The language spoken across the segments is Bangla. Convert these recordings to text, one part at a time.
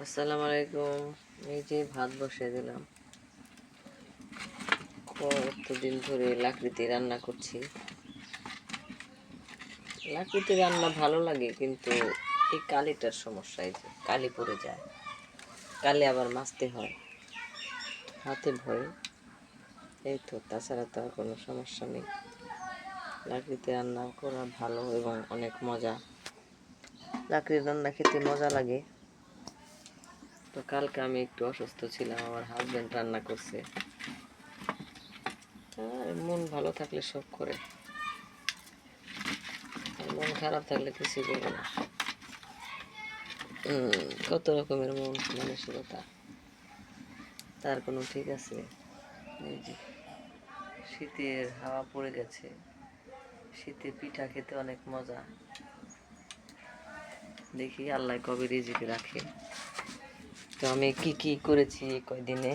আসসালামু আলাইকুম। এই যে ভাত বসিয়ে দিলাম। কতদিন ধরে লাকড়িতে রান্না করছি। লাকড়িতে রান্না ভালো লাগে, কিন্তু এই কালিটার সমস্যা এই যে, কালি পড়ে যায়। কালি আবার মাজতে হয়। হাতে ভয়। এই তো, তাছাড়া তো আর কোনো সমস্যা নেই। লাকড়িতে রান্না করা ভালো এবং অনেক মজা। লাকড়ির রান্না খেতে মজা লাগে। তো কালকে আমি একটু অসুস্থ ছিলাম, আমার হাজবেন্ড রান্না করছে। মন ভালো থাকলে সব করে। মন খারাপ থাকলে কিছুই করবে না। কত রকমের মন, মানসিকতা। তার কোনো ঠিক আছে? এই যে, শীতের হাওয়া পড়ে গেছে। শীতে পিঠা খেতে অনেক মজা। দেখি আল্লাহ কবে রিজিকে রাখে। তো আমি কি কি করেছি কয়দিনে?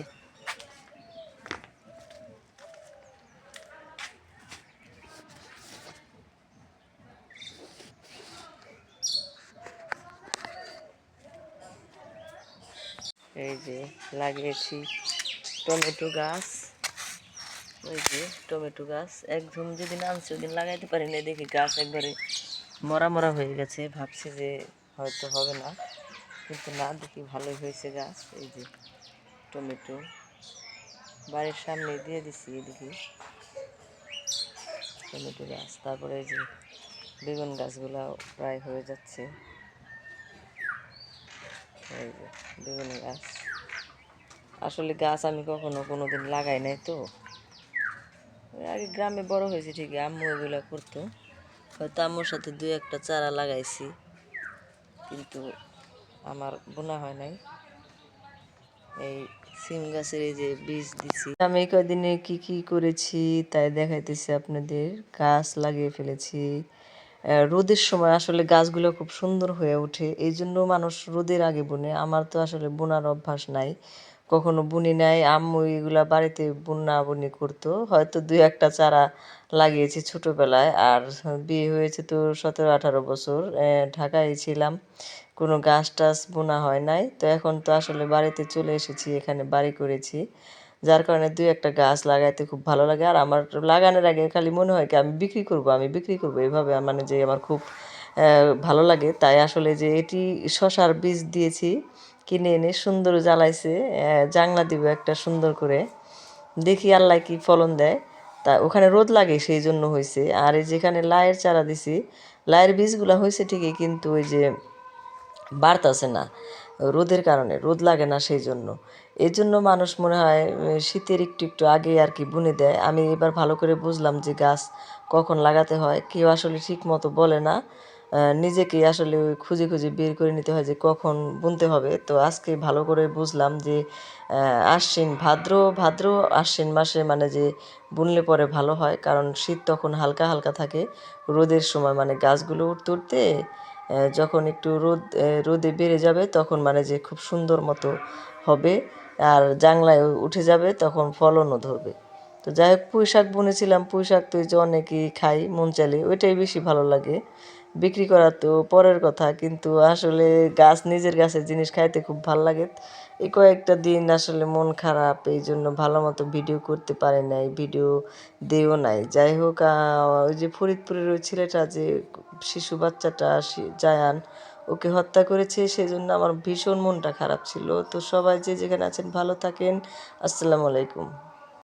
এই যে লাগিয়েছি টমেটো গাছ। ওই যে টমেটো গাছ। একদম যেদিন আনছি ওদিন লাগাইতে পারি না দেখি গাছ একবারে মরা মরা হয়ে গেছে। ভাবছি যে হয়তো হবে না। কিন্তু না দেখি ভালোই হয়েছে গাছ এই যে টমেটো। বাড়ির সামনে দিয়ে দিছি এদিকে টমেটো গাছ। তারপরে এই যে বেগুন গাছগুলো প্রায় হয়ে যাচ্ছে। এই যে বেগুন গাছ। আসলে গাছ আমি কখনো কোনো দিন লাগাই নাই তো। আগে গ্রামে বড় হয়েছে ঠিকই, আম্মু এগুলো করতো। হয়তো আম্মুর সাথে দুই একটা চারা লাগাইছি। কিন্তু আমার বোনা হয় নাই। এই সিম গাছের এই যে বীজ দিছি। আমি কয়দিনে কি কি করেছি তাই দেখাইতেছি আপনাদের। গাছ লাগিয়ে ফেলেছি। রোদের সময় আসলে গাছগুলো খুব সুন্দর হয়ে ওঠে। এই জন্য মানুষ রোদের আগে বোনে। আমার তো আসলে বোনার অভ্যাস নাই। কখনো বুনি নাই, আম্মু এগুলা বাড়িতে বুনা বুনি করতো। হয়তো দুই একটা চারা লাগিয়েছি ছোটবেলায়। আর বিয়ে হয়েছে তো সতেরো, আঠারো বছর ঢাকায় ছিলাম। কোনো গাছ টাছ বোনা হয় নাই। তো এখন তো আসলে বাড়িতে চলে এসেছি, এখানে বাড়ি করেছি। যার কারণে দুই একটা গাছ লাগাইতে খুব ভালো লাগে। আর আমার লাগানোর আগে খালি মনে হয় কি, আমি বিক্রি করব, আমি বিক্রি করব। এভাবে মানে যে আমার খুব ভালো লাগে। তাই আসলে যে এটি শশার বীজ দিয়েছি কিনে এনে সুন্দর জ্বালাইছে জাংলা দিব একটা সুন্দর করে। দেখি আল্লাহ কি ফলন দেয়। তা ওখানে রোদ লাগে সেই জন্য হয়েছে আর এই যেখানে লায়ের চারা দিছি লায়ের বীজগুলো হয়েছে ঠিকই, কিন্তু ওই যে বাড়তাছে না, রোদের কারণে, রোদ লাগে না সেই জন্য এই জন্য মানুষ মনে হয় শীতের একটু একটু আগে আর কি বুনে দেয়। আমি এবার ভালো করে বুঝলাম যে গাছ কখন লাগাতে হয়। কেউ আসলে ঠিক মতো বলে না। নিজেকেই আসলে ওই খুঁজে খুঁজে বের করে নিতে হয় যে কখন বুনতে হবে। তো আজকে ভালো করে বুঝলাম যে আশ্বিন ভাদ্র ভাদ্র আশ্বিন মাসে মানে যে বুনলে পরে ভালো হয়, কারণ শীত তখন হালকা হালকা থাকে। রোদের সময় মানে গাছগুলো উঠতে উঠতে যখন একটু রোদ রোদে বেড়ে যাবে তখন মানে যে খুব সুন্দর মতো হবে আর জাংলায় উঠে যাবে তখন ফলনও ধরবে। তো যাই হোক পুঁই শাক বুনেছিলাম পুঁই শাক তো যে অনেকেই খাই মন চাইলে, ওইটাই বেশি ভালো লাগে। বিক্রি করা তো পরের কথা, কিন্তু আসলে গাছ, নিজের গাছের জিনিস খাইতে খুব ভালো লাগে। এই কয়েকটা দিন আসলে মন খারাপ, এই জন্য ভালো মতো ভিডিও করতে পারি নাই, ভিডিও দেও নাই। যাই হোক ওই যে ফরিদপুরের ওই ছেলেটা যে শিশু বাচ্চাটা জায়ান, ওকে হত্যা করেছে, সেজন্য আমার ভীষণ মনটা খারাপ ছিল। তো সবাই যে যেখানে আছেন, ভালো থাকেন। আসসালামু আলাইকুম।